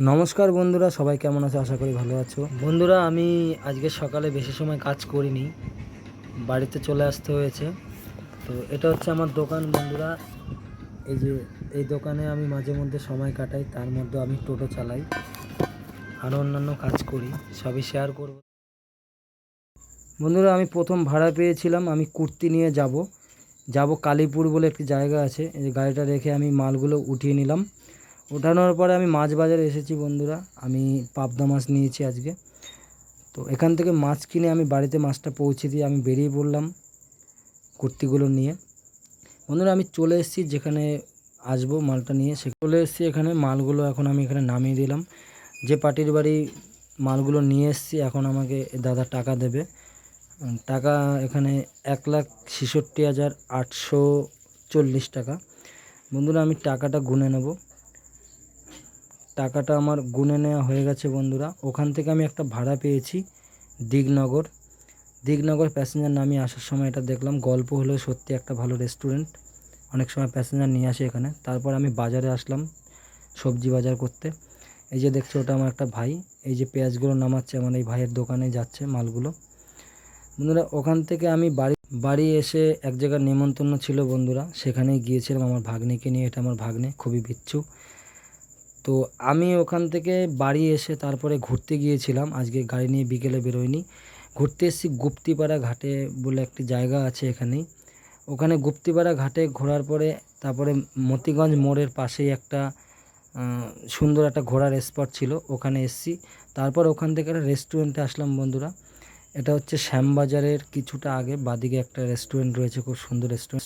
নমস্কার বন্ধুরা, সবাই কেমন আছো? আশা করি ভালো আছো। বন্ধুরা, আমি আজকে সকালে বেশি সময় কাজ করিনি, বাড়িতে চলে আসতে হয়েছে। তো এটা হচ্ছে আমার দোকান বন্ধুরা। এই যে, এই দোকানে আমি মাঝে মধ্যে সময় কাটাই, তার মধ্যে আমি টোটো চালাই আরও অন্যান্য কাজ করি, সবই শেয়ার করব। বন্ধুরা, আমি প্রথম ভাড়া পেয়েছিলাম, আমি কুর্তি নিয়ে যাব। যাব কালীপুর বলে একটি জায়গা আছে, এই গাড়িটা রেখে আমি মালগুলো উঠিয়ে নিলাম। ওঠানোর পরে আমি মাছ বাজারে এসেছি বন্ধুরা। আমি পাবদা মাছ নিয়েছি আজকে। তো এখান থেকে মাছ কিনে আমি বাড়িতে মাছটা পৌঁছে দিয়ে আমি বেরিয়ে পড়লাম কুর্তিগুলো নিয়ে। বন্ধুরা, আমি চলে এসেছি যেখানে আসব মালটা নিয়ে। সে চলে এসেছি এখানে, মালগুলো এখন আমি এখানে নামিয়ে দিলাম। যে পার্টির বাড়ি মালগুলো নিয়ে এসেছি, এখন আমাকে দাদা টাকা দেবে। টাকা এখানে এক লাখ ছেষট্টি হাজার আটশো চল্লিশ টাকা। বন্ধুরা, আমি টাকাটা গুনে নেব। টাকাটা আমার গুনে নেওয়া হয়ে গেছে বন্ধুরা। ওখান থেকে আমি একটা ভাড়া পেয়েছি দিগনগর। দিগনগর প্যাসেঞ্জার নামিয়ে আসার সময় এটা দেখলাম, গল্প হলো সত্যি একটা ভালো রেস্টুরেন্ট অনেক সময় প্যাসেঞ্জার নিয়ে আসে এখানে। তারপর আমি বাজারে আসলাম সবজি বাজার করতে। এই যে দেখছ, ওটা আমার একটা ভাই। এই যে পেঁয়াজগুলো নামাচ্ছে, আমার এই ভাইয়ের দোকানে যাচ্ছে মালগুলো। বন্ধুরা, ওখান থেকে আমি বাড়ি বাড়ি এসে এক জায়গার নেমন্তন্ন ছিল বন্ধুরা। সেখানে গিয়েছিলাম আমার ভাগ্নিকে নিয়ে। এটা আমার ভাগ্নে, খুবই বিচ্ছু। তো আমি ওখান থেকে বাড়ি এসে তারপরে ঘুরতে গিয়েছিলাম। আজকে গাড়ি নিয়ে বিকেলে বেরোয়নি। ঘুরতে এসেছি গুপ্তিপাড়া ঘাটে বলে একটি জায়গা আছে এখানেই। ওখানে গুপ্তিপাড়া ঘাটে ঘোরার পরে তারপরে মতিগঞ্জ মোড়ের পাশেই একটা সুন্দর একটা ঘোরার স্পট ছিল। ওখানে এসেছি। তারপর ওখান থেকে একটা রেস্টুরেন্টে আসলাম বন্ধুরা। এটা হচ্ছে শ্যামবাজারের কিছুটা আগে, বাদিকে একটা রেস্টুরেন্ট রয়েছে, খুব সুন্দর রেস্টুরেন্ট